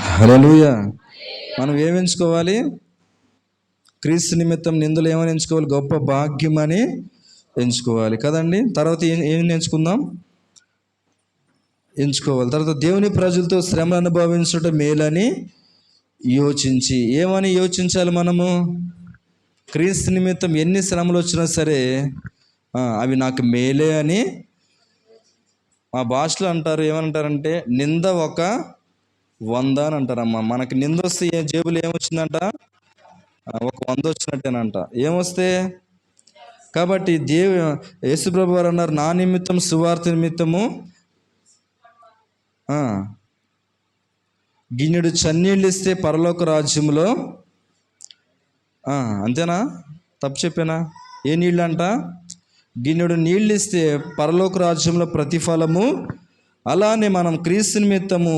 హలోయ మనం ఏమి ఎంచుకోవాలి? క్రీస్తు నిమిత్తం నిందులు ఏమని ఎంచుకోవాలి? గొప్ప భాగ్యం అని ఎంచుకోవాలి కదండి. తర్వాత ఏం ఏం ఎంచుకుందాం? ఎంచుకోవాలి. తర్వాత దేవుని ప్రజలతో శ్రమలు అనుభవించడం మేలని యోచించి. ఏమని యోచించాలి మనము? క్రీస్తు నిమిత్తం ఎన్ని శ్రమలు వచ్చినా సరే అవి నాకు మేలే అని మా భాషలో అంటారు ఏమంటారంటే నింద ఒక వంద అని అంటారమ్మా. మనకి నింద వస్తే ఏ జేబులో ఏమొచ్చిందంట? ఒక వంద వచ్చినట్టేనంట. ఏమొస్తే? కాబట్టి దేవు యేసుప్రభు వారు అన్నారు నా నిమిత్తం సువార్త నిమిత్తము గిన్నెడు చన్నీళ్ళు ఇస్తే పరలోక రాజ్యంలో అంతేనా? తప్పు చెప్పానా? ఏ నీళ్ళు అంట గిన్నెడు నీళ్ళు ఇస్తే పరలోక రాజ్యంలో ప్రతిఫలము. అలానే మనం క్రీస్తు నిమిత్తము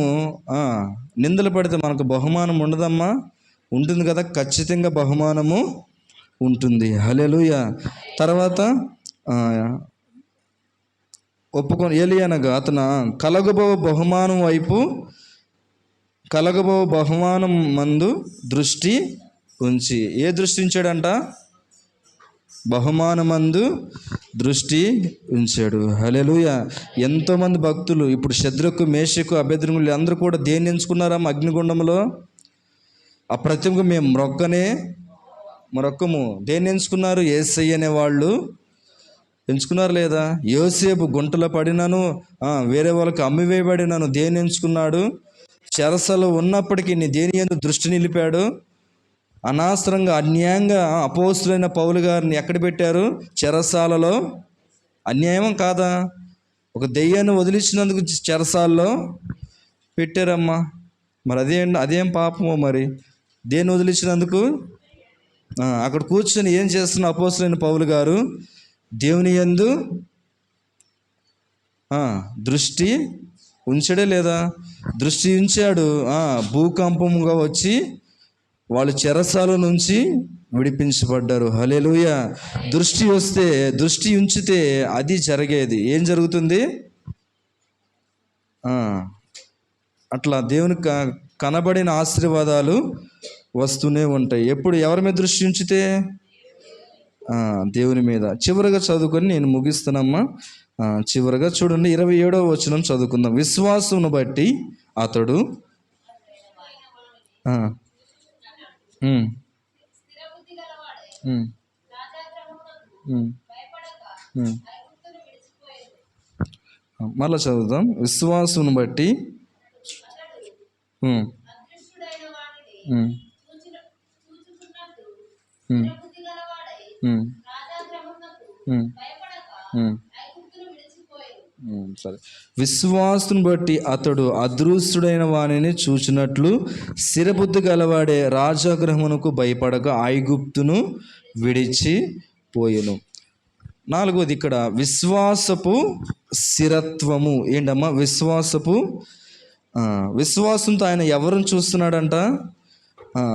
నిందలు పడితే మనకు బహుమానం ఉండదమ్మా. ఉంటుంది కదా ఖచ్చితంగా బహుమానము ఉంటుంది. హలెలుయ తర్వాత ఒప్పుకో ఒప్పుకొని ఏలియనగా అతను కలగబో బహుమానం వైపు కలగబో బహుమానం మందు దృష్టి ఉంచి. ఏ దృష్టించాడంట బహుమానమందు దృష్టి ఉంచాడు. హలెలుయ ఎంతోమంది భక్తులు ఇప్పుడు శద్రకు మేషకు అభ్యర్థులు అందరూ కూడా దేన్ని ఎంచుకున్నారమ్మ అగ్నిగుండంలో? ఆ ప్రతిమకు మేము మొక్కనే మరొక్కము. దేన్ని ఎంచుకున్నారు? ఏసై అనే వాళ్ళు ఎంచుకున్నారు లేదా? యోసేపు గుంటలో పడినాను వేరే వాళ్ళకి అమ్మివేయబడినాను దేని ఎంచుకున్నాడు? చెరసలో ఉన్నప్పటికీ నీ దేని ఎందుకు దృష్టి నిలిపాడు? అనవసరంగా అన్యాయంగా అపోస్తులైన పౌలు గారిని ఎక్కడ పెట్టారు? చెరసాలలో. అన్యాయం కాదా? ఒక దెయ్యాన్ని వదిలించినందుకు చెరసాల్లో పెట్టారమ్మా. మరి అదేం అదేం పాపమో మరి? దేన్ని వదిలించినందుకు? అక్కడ కూర్చొని ఏం చేస్తున్న అపోసులైన పౌలు గారు? దేవుని యందు దృష్టి ఉంచడే లేదా? దృష్టి ఉంచాడు. భూకంపముగా వచ్చి వాళ్ళు చెరసాల నుంచి విడిపించబడ్డారు. హలేలుయ దృష్టి వస్తే దృష్టి ఉంచితే అది జరిగేది. ఏం జరుగుతుంది? అట్లా దేవుని క- కనబడిన ఆశీర్వాదాలు వస్తూనే ఉంటాయి. ఎప్పుడు ఎవరి మీద దృష్టి ఉంచితే? దేవుని మీద. చివరిగా చదువుకొని నేను ముగిస్తానమ్మా చివరిగా చూడండి ఇరవై ఏడవ వచనం చదువుకుందాం. విశ్వాసమును బట్టి అతడు మళ్ళా చదువుదాం. విశ్వాసమును బట్టి సరే. విశ్వాసుని బట్టి అతడు అదృష్టుడైన వానిని చూచినట్లు స్థిరబుద్ధి గలవాడే రాజాగ్రహమునకు భయపడక ఐగుప్తును విడిచి పోయెను. నాలుగోది ఇక్కడ విశ్వాసపు స్థిరత్వము. ఏంటమ్మా? విశ్వాసపు విశ్వాసంతో ఆయన ఎవరిని చూస్తున్నాడంట?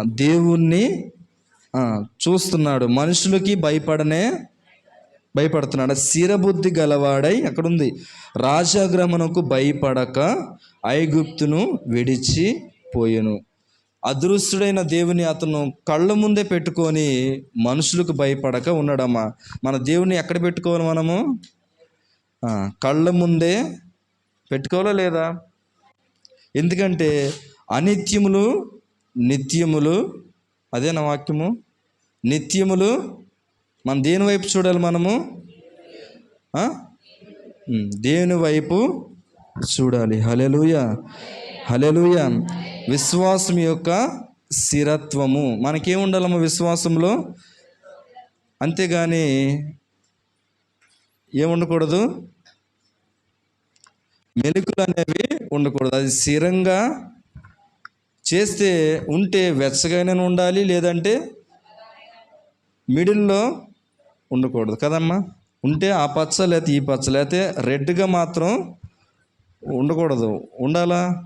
దేవుణ్ణి చూస్తున్నాడు. మనుషులకి భయపడనే భయపడుతున్నాడు. స్థిరబుద్ధి గలవాడై అక్కడుంది. రాజాగ్రమణకు భయపడక ఐగుప్తును విడిచి పోయెను. అదృశ్యుడైన దేవుని అతను కళ్ళ ముందే పెట్టుకొని మనుషులకు భయపడక ఉన్నాడమ్మా. మన దేవుని ఎక్కడ పెట్టుకోవాలి మనము? కళ్ళ ముందే పెట్టుకోవాలా లేదా? ఎందుకంటే అనిత్యములు నిత్యములు అదే నా వాక్యము? నిత్యములు మనం దేని వైపు చూడాలి మనము? దేని వైపు చూడాలి? హలెలుయ హలెలుయ విశ్వాసం యొక్క స్థిరత్వము. మనకేం ఉండాలమ్మ విశ్వాసంలో? అంతేగాని ఏం ఉండకూడదు? మెలుకులు అనేవి ఉండకూడదు. అది స్థిరంగా చేస్తే ఉంటే వెచ్చగానే ఉండాలి లేదంటే మిడిల్లో ఉండకూడదు కదమ్మా? ఉంటే ఆ పచ్చ లేకపోతే ఈ పచ్చ లేకపోతే రెడ్గా మాత్రం ఉండకూడదు. ఉండాలా?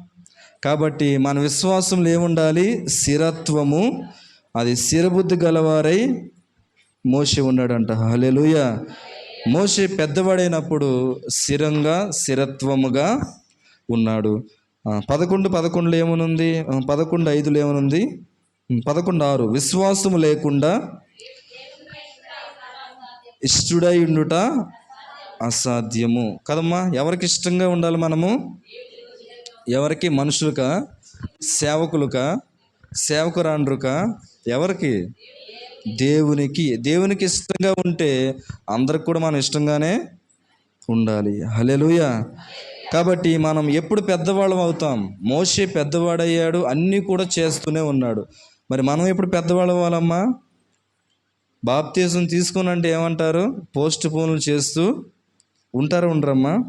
కాబట్టి మన విశ్వాసంలో ఏముండాలి? స్థిరత్వము. అది స్థిరబుద్ధి గలవారై మోసే ఉన్నాడంట. హలెలుయ మోసే పెద్దవాడైనప్పుడు స్థిరంగా స్థిరత్వముగా ఉన్నాడు. పదకొండు పదకొండులో ఏమనుంది? పదకొండు ఐదులో ఏమనుంది? పదకొండు ఆరు. విశ్వాసము లేకుండా ఇష్టడై ఉండుట అసాధ్యము. కదమ్మా ఎవరికి ఇష్టంగా ఉండాలి మనము? ఎవరికి? మనుషులక సేవకులుకా సేవకురాండ్రుకా? ఎవరికి? దేవునికి. దేవునికి ఇష్టంగా ఉంటే అందరికి కూడా మనం ఇష్టంగానే ఉండాలి. హలెలుయ కాబట్టి మనం ఎప్పుడు పెద్దవాళ్ళం అవుతాం. మోసే పెద్దవాడయ్యాడు అన్నీ కూడా చేస్తూనే ఉన్నాడు. మరి మనం ఎప్పుడు పెద్దవాళ్ళం అవ్వాలమ్మా? బాప్తీసం తీసుకుని అంటే ఏమంటారు? పోస్ట్ పోన్లు చేస్తూ ఉంటారు ఉండరమ్మా.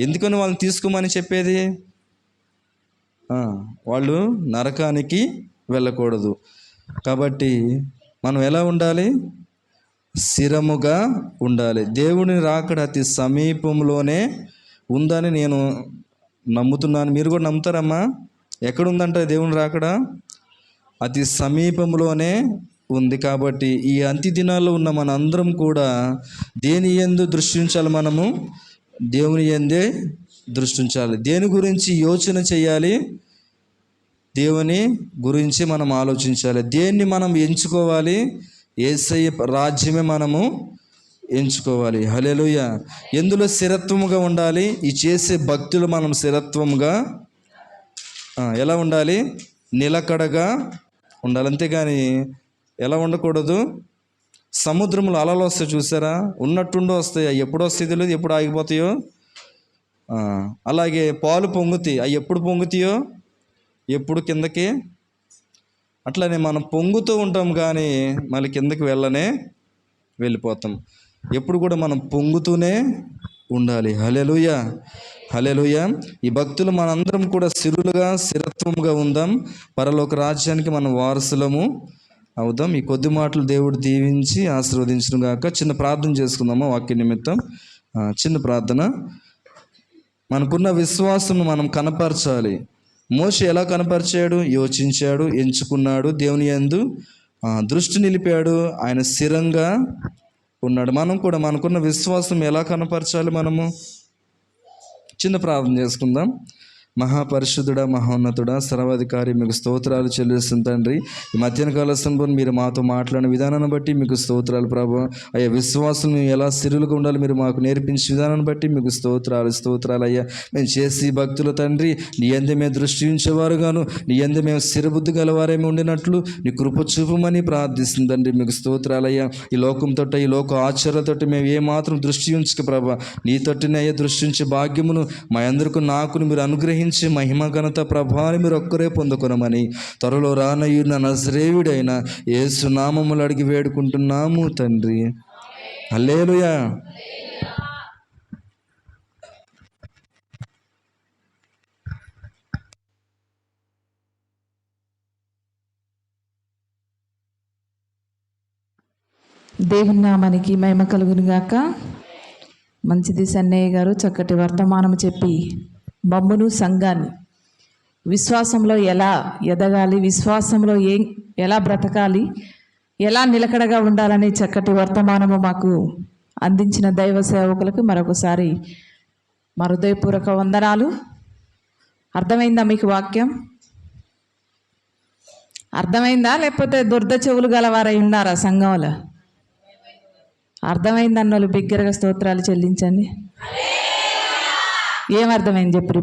ఎందుకని వాళ్ళని తీసుకోమని చెప్పేది? వాళ్ళు నరకానికి వెళ్ళకూడదు. కాబట్టి మనం ఎలా ఉండాలి? స్థిరముగా ఉండాలి. దేవుని రాకడ అతి సమీపంలోనే ఉందని నేను నమ్ముతున్నాను. మీరు కూడా నమ్ముతారమ్మా. ఎక్కడుందంట దేవుని రాకడ? అతి సమీపంలోనే ఉంది కాబట్టి ఈ అంత్య దినాల్లో ఉన్న మన అందరం కూడా దేని ఎందు దృష్టించాలి మనము? దేవుని ఎందే దృష్టించాలి. దేని గురించి యోచన చేయాలి? దేవుని గురించి మనం ఆలోచించాలి. దేన్ని మనం ఎంచుకోవాలి? ఏసయ్య రాజ్యమే మనము ఎంచుకోవాలి. హలేలుయ ఎందులో స్థిరత్వముగా ఉండాలి? ఈ చేసే భక్తులు మనం స్థిరత్వముగా ఎలా ఉండాలి? నిలకడగా ఉండాలి. అంతేగాని ఎలా ఉండకూడదు? సముద్రంలో అలలు వస్తాయి చూసారా? ఉన్నట్టుండి వస్తాయి. అవి ఎప్పుడు వస్తాయి తెలియదు ఎప్పుడు ఆగిపోతాయో. అలాగే పాలు పొంగుతాయి. అవి ఎప్పుడు పొంగుతాయో? ఎప్పుడు కిందకి? అట్లనే మనం పొంగుతూ ఉంటాం కానీ మళ్ళీ కిందకి వెళ్ళనే వెళ్ళిపోతాం. ఎప్పుడు కూడా మనం పొంగుతూనే ఉండాలి. హలెలుయ హలెలుయ ఈ భక్తులు మనందరం కూడా సిరులుగా స్థిరత్వముగా ఉందాం. పరలోక రాజ్యానికి మనం వారసులము. అవుదాం. ఈ కొద్ది మాటలు దేవుడు దీవించి ఆశీర్వదించను గాక. చిన్న ప్రార్థన చేసుకుందాము వాక్య నిమిత్తం? చిన్న ప్రార్థన. మనకున్న విశ్వాసం మనం కనపరచాలి. మోష ఎలా కనపరిచాడు? యోచించాడు ఎంచుకున్నాడు దేవుని యందు దృష్టి నిలిపాడు. ఆయన స్థిరంగా ఉన్నాడు. మనం కూడా మనకున్న విశ్వాసం ఎలా కనపరచాలి మనము? చిన్న ప్రార్థన చేసుకుందాం. మహాపరిశుద్ధుడా మహోన్నతుడ సర్వాధికారి మీకు స్తోత్రాలు చెల్లిస్తుంది తండ్రి. ఈ మధ్యాహ్న కాల సంబంధం మీరు మాతో మాట్లాడిన విధానాన్ని బట్టి మీకు స్తోత్రాలు ప్రభు. అయ్యా విశ్వాసం మేము ఎలా సిరులుగా ఉండాలి మీరు మాకు నేర్పించిన విధానాన్ని బట్టి మీకు స్తోత్రాలు స్తోత్రాలు అయ్యా. మేము చేసి భక్తుల తండ్రి నీ ఎందు మేము దృష్టి ఉంచేవారుగాను నీ ఎందు మేము స్థిరబుద్ధి గలవారేమి ఉండినట్లు నీ కృప చూపమని ప్రార్థిస్తుంది తండ్రి మీకు స్తోత్రాలయ్యా ఈ లోకంతో ఈ లోక ఆచారాలతో మేము ఏమాత్రం దృష్టి ఉంచక ప్రభా. నీ తొట్టిన అయ్యే భాగ్యమును మా అందరికీ నాకును మీరు అనుగ్రహించి మహిమ ఘనత ప్రభావాన్ని మీరు ఒక్కరే పొందుకునమని త్వరలో రానయ్యున్న నజరేయుడైన ఏసునామములు అడిగి వేడుకుంటున్నాము తండ్రి. అల్లేలుయా దేవుని నామానికి మహిమ కలుగును మంచిది సన్నయ్య గారు చక్కటి వర్తమానం చెప్పి మమ్మును సంఘాన్ని. విశ్వాసంలో ఎలా ఎదగాలి? విశ్వాసంలో ఏం ఎలా బ్రతకాలి? ఎలా నిలకడగా ఉండాలనే చక్కటి వర్తమానము మాకు అందించిన దైవ సేవకులకు మరొకసారి మరుదయపూర్వక వందనాలు. అర్థమైందా మీకు వాక్యం? అర్థమైందా? లేకపోతే దుర్ద చెవులు గలవారై ఉన్నారా సంఘంలో? అర్థమైందన్న వాళ్ళు బిగ్గరగా స్తోత్రాలు చెల్లించండి. ఏం అర్థమైంది చెప్పు